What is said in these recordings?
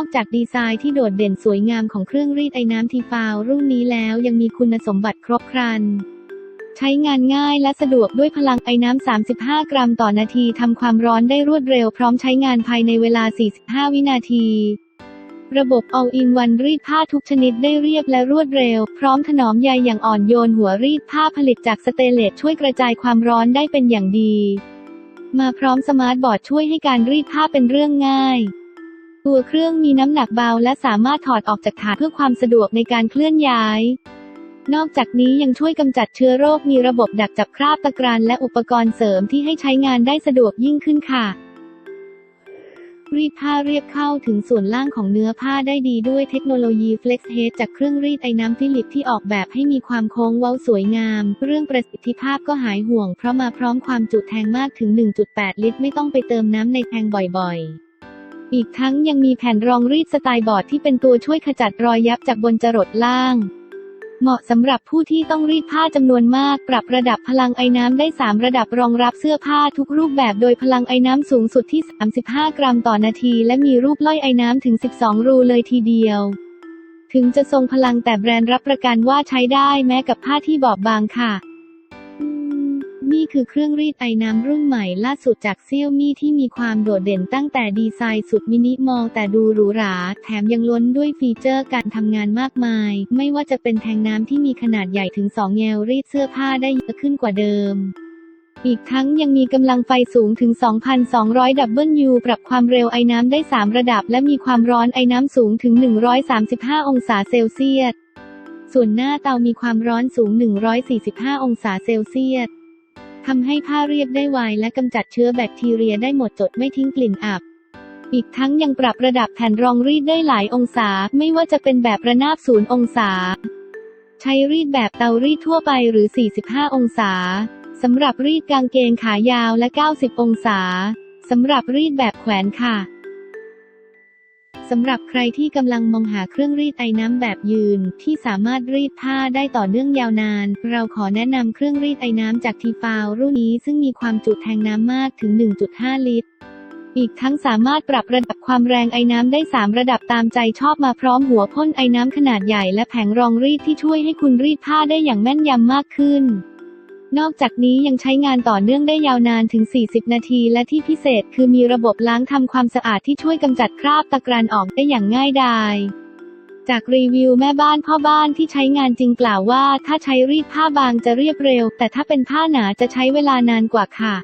อกจากดีไซน์ที่โดดเด่นสวยงามของเครื่องรีดไอ้น้ำทีฟาวรุ่นนี้แล้วยังมีคุณสมบัติครบครัน ใช้งานง่ายและสะดวกด้วยพลังไอ้น้ำ 35 กรัมต่อนาทีทำความร้อนได้รวดเร็วพร้อมใช้งานภายในเวลา 45 วินาทีระบบ All-in-One รีดผ้าทุกชนิดได้เรียบและรวดเร็ว พร้อมถนอมใยอย่างอ่อนโยนหัวรีดผ้าผลิตจากสเตเลสช่วยกระจายความร้อนได้เป็นอย่างดี มาพร้อมสมาร์ทบอร์ดช่วยให้การรีดผ้าเป็นเรื่องง่าย ตัวเครื่องมีน้ำหนักเบาและสามารถถอดออกจากถาดเพื่อความสะดวกในการเคลื่อนย้าย นอกจากนี้ยังช่วยกำจัดเชื้อโรคมีระบบดักจับคราบตะกรันและอุปกรณ์เสริมที่ให้ใช้งานได้สะดวกยิ่งขึ้นค่ะ รีดผ้าเรียบเข้าถึงส่วนล่างของเนื้อผ้าได้ดีด้วยเทคโนโลยี Flex Head จากเครื่องรีดไอ้น้ำฟิลิปที่ออกแบบให้มีความโค้งเว้าสวยงาม เรื่องประสิทธิภาพก็หายห่วง เพราะมาพร้อมความจุแทงมากถึง 1.8 ลิตร ไม่ต้องไปเติมน้ำในแทงบ่อยๆ อีกทั้งยังมีแผ่นรองรีดสไตล์บอร์ดที่เป็นตัวช่วยขจัดรอยยับจากบนจรดล่าง เหมาะสำหรับผู้ที่ต้องรีดผ้าจำนวนมาก ปรับระดับพลังไอ้น้ำได้ 3 ระดับรองรับเสื้อผ้าทุกรูปแบบโดยพลังไอ้น้ำสูงสุดที่ 35 กรัมต่อนาที และมีรูปล่อยไอ้น้ำถึง 12 รูเลยทีเดียว ถึงจะทรงพลังแต่แบรนด์รับประกันว่าใช้ได้แม้กับผ้าที่บอบบางค่ะ นี่คือเครื่องรีดไอ้น้ำรุ่นใหม่ล่าสุดจากเซี่ยวมี่ที่มีความโดดเด่นตั้งแต่ดีไซน์สุดมินิมอลแต่ดูหรูหรา แถมยังล้นด้วยฟีเจอร์การทำงานมากมาย ไม่ว่าจะเป็นแทงน้ำที่มีขนาดใหญ่ถึง 2 แงวรีดเสื้อผ้าได้เยอะขึ้นกว่าเดิมอีกทั้งยังมีกำลังไฟสูงถึง 2,200ดับเบิลยูปรับความเร็วไอ้น้ำได้ 3 ระดับ และมีความร้อนไอ้น้ำสูงถึง 135 องศาเซลเซียส ส่วนหน้าเตามีความร้อนสูง 145 องศาเซลเซียส ทำให้ผ้าเรียบได้ไวและกำจัดเชื้อแบคทีเรียได้หมดจดไม่ทิ้งกลิ่นอับ อีกทั้งยังปรับระดับแผ่นรองรีดได้หลายองศา ไม่ว่าจะเป็นแบบระนาบศูนย์องศา ใช้รีดแบบเตารีดทั่วไปหรือ 45 องศาสำหรับรีดกางเกงขายาวและ 90 องศาสำหรับรีดแบบแขวนค่ะ สำหรับใครที่กำลังมองหาเครื่องรีดไอน้ำแบบยืน ที่สามารถรีดผ้าได้ต่อเนื่องยาวนาน เราขอแนะนำเครื่องรีดไอน้ำจากทีฟาวรุ่นนี้ซึ่งมีความจุแทงน้ำมากถึง 1.5 ลิตร อีกทั้งสามารถปรับระดับความแรงไอ้น้ำได้ 3 ระดับตามใจชอบมาพร้อมหัวพ่นไอ้น้ำขนาดใหญ่และแผงรองรีดที่ช่วยให้คุณรีดผ้าได้อย่างแม่นยำมากขึ้น นอกจากนี้ยังใช้งานต่อเนื่องได้ยาวนานถึง 40 นาทีและที่พิเศษคือมีระบบล้างทำความสะอาดที่ช่วยกำจัดคราบตะกรันออกได้อย่างง่ายดายจากรีวิวแม่บ้านพ่อบ้านที่ใช้งานจริงกล่าวว่า ถ้าใช้รีดผ้าบางจะเรียบเร็ว แต่ถ้าเป็นผ้าหนาจะใช้เวลานานกว่าค่ะ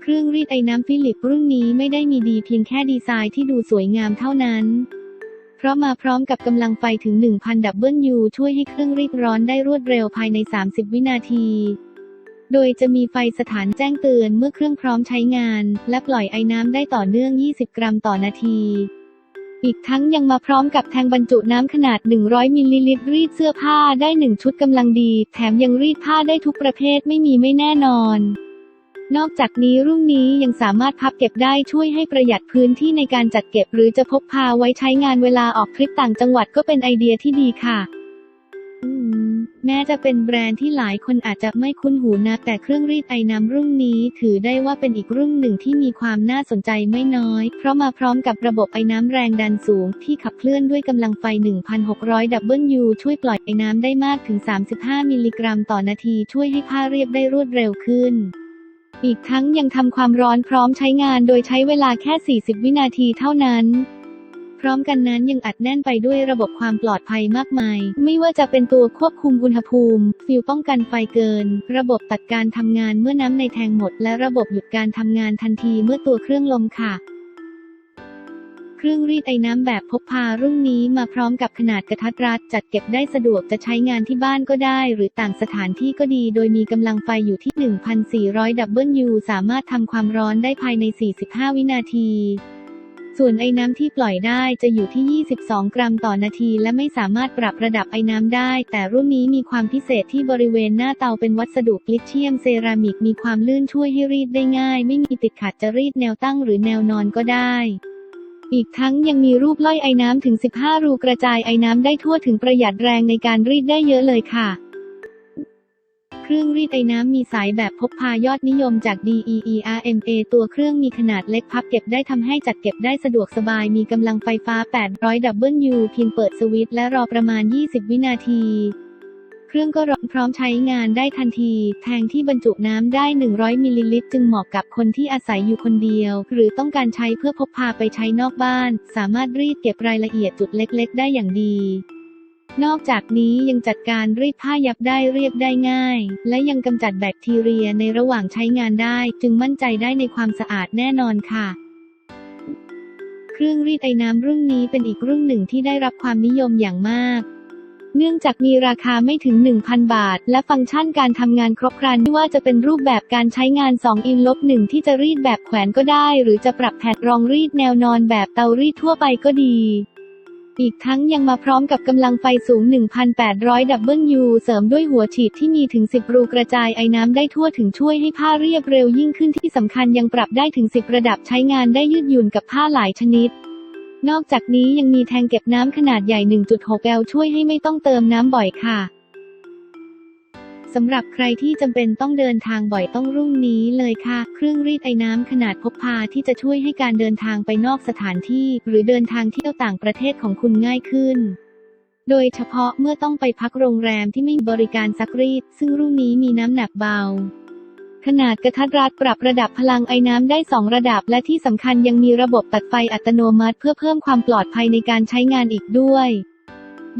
เครื่องรีดไอ้น้ำฟิลิปรุ่นนี้ไม่ได้มีดีเพียงแค่ดีไซน์ที่ดูสวยงามเท่านั้น เพราะมาพร้อมกับกำลังไฟถึง 1,000 ดับเบิลยูช่วยให้เครื่องรีดร้อนได้รวดเร็วภายใน 30 วินาที โดยจะมีไฟสถานแจ้งเตือนเมื่อเครื่องพร้อมใช้งาน และปล่อยไอ้น้ำได้ต่อเนื่อง 20 กรัมต่อนาทีอีกทั้งยังมาพร้อมกับแทงบรรจุน้ำขนาด 100 มิลลิลิตร รีดเสื้อผ้าได้ 1 ชุดกำลังดี แถมยังรีดผ้าได้ทุกประเภทไม่มีไม่แน่นอน นอกจากนี้รุ่นนี้ยังสามารถพับเก็บได้ช่วยให้ประหยัดพื้นที่ในการจัดเก็บหรือจะพกพาไว้ใช้งานเวลาออกทริปต่างจังหวัดก็เป็นไอเดียที่ดีค่ะแม้จะเป็นแบรนด์ที่หลายคนอาจจะไม่คุ้นหูนักแต่เครื่องรีดไอน้ำรุ่นนี้ ถือได้ว่าเป็นอีกรุ่นหนึ่งที่มีความน่าสนใจไม่น้อย เพราะมาพร้อมกับระบบไอน้ำแรงดันสูง ที่ขับเคลื่อนด้วยกำลังไฟ 1,600ดับเบิลยูช่วยปล่อยไอน้ำได้มากถึง 35 มิลลิกรัมต่อนาที ช่วยให้ผ้าเรียบได้รวดเร็วขึ้น อีกทั้งยังทำความร้อนพร้อมใช้งานโดยใช้เวลาแค่ 40 วินาทีเท่านั้นพร้อมกันนั้นยังอัดแน่นไปด้วยระบบความปลอดภัยมากมาย ไม่ว่าจะเป็นตัวควบคุมอุณหภูมิ ฟิวป้องกันไฟเกิน ระบบตัดการทำงานเมื่อน้ำในแทงหมด และระบบหยุดการทำงานทันทีเมื่อตัวเครื่องลมค่ะ เครื่องรีดไอ้น้ำแบบพกพารุ่นนี้มาพร้อมกับขนาดกระทัดรัดจัดเก็บได้สะดวกจะใช้งานที่บ้านก็ได้ หรือต่างสถานที่ก็ดี โดยมีกำลังไฟอยู่ที่ 1,400ดับเบิลยูสามารถทำความร้อนได้ภายใน 45 วินาทีส่วนไอ้น้ำที่ปล่อยได้จะอยู่ที่ 22 กรัมต่อนาที และไม่สามารถปรับระดับไอ้น้ำได้ แต่รุ่นนี้มีความพิเศษที่บริเวณหน้าเตาเป็นวัสดุกลิเชียมเซรามิกมีความลื่นช่วยให้รีดได้ง่าย ไม่มีติดขัดจะรีดแนวตั้งหรือแนวนอนก็ได้ อีกทั้งยังมีรูปล่อยไอ้น้ำถึง 15 รูกระจายไอ้น้ำได้ทั่วถึงประหยัดแรงในการรีดได้เยอะเลยค่ะ เครื่องรีดไอน้ำมีสายแบบพกพายอดนิยมจาก DEERMA ตัวเครื่องมีขนาดเล็กพับเก็บได้ทำให้จัดเก็บได้สะดวกสบายมีกำลังไฟฟ้า 800 W เพียงเปิดสวิตช์และรอประมาณ 20 วินาที เครื่องก็ร้อนพร้อมใช้งานได้ทันที แทงที่บรรจุน้ำได้ 100มิลลิลิตรจึงเหมาะกับคนที่อาศัยอยู่คนเดียว หรือต้องการใช้เพื่อพกพาไปใช้นอกบ้าน สามารถรีดเก็บรายละเอียดจุดเล็ก ๆ ได้อย่างดีนอกจากนี้ยังจัดการรีดผ้ายับได้เรียบได้ง่าย และยังกำจัดแบคทีเรียในระหว่างใช้งานได้ จึงมั่นใจได้ในความสะอาดแน่นอนค่ะ เครื่องรีดไอน้ำรุ่นนี้เป็นอีกรุ่นหนึ่งที่ได้รับความนิยมอย่างมาก เนื่องจากมีราคาไม่ถึง 1,000 บาท และฟังก์ชันการทำงานครบครันไม่ว่าจะเป็นรูปแบบการใช้งาน 2 อินลบหนึ่งที่จะรีดแบบแขวนก็ได้ หรือจะปรับแพดรองรีดแนวนอนแบบเตารีดทั่วไปก็ดี อีกทั้งยังมาพร้อมกับกำลังไฟสูง 1,800 W เสริมด้วยหัวฉีดที่มีถึง 10 รูกระจายไอ้น้ำได้ทั่วถึงช่วยให้ผ้าเรียบเร็วยิ่งขึ้นที่สำคัญยังปรับได้ถึง 10 ระดับใช้งานได้ยืดหยุ่นกับผ้าหลายชนิด นอกจากนี้ยังมีแทงเก็บน้ำขนาดใหญ่ 1.6 L ช่วยให้ไม่ต้องเติมน้ำบ่อยค่ะสำหรับใครที่จำเป็นต้องเดินทางบ่อยต้องรุ่งนี้เลยค่ะ เครื่องรีดไอน้ำขนาดพกพาที่จะช่วยให้การเดินทางไปนอกสถานที่ หรือเดินทางเที่ยวต่างประเทศของคุณง่ายขึ้น โดยเฉพาะเมื่อต้องไปพักโรงแรมที่ไม่มีบริการซักรีด ซึ่งรุ่นนี้มีน้ำหนักเบา ขนาดกระทัดรัดปรับระดับพลังไอ้น้ำได้ 2 ระดับ และที่สำคัญยังมีระบบตัดไฟอัตโนมัติ เพื่อเพิ่มความปลอดภัยในการใช้งานอีกด้วย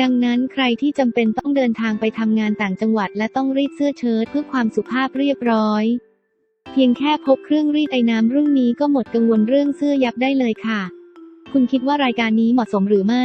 ดังนั้นใครที่จำเป็นต้องเดินทางไปทำงานต่างจังหวัด และต้องรีดเสื้อเชิ้ตเพื่อความสุภาพเรียบร้อย เพียงแค่พกเครื่องรีดไอ้น้ำรุ่นนี้ก็หมดกังวลเรื่องเสื้อยับได้เลยค่ะ คุณคิดว่ารายการนี้เหมาะสมหรือไม่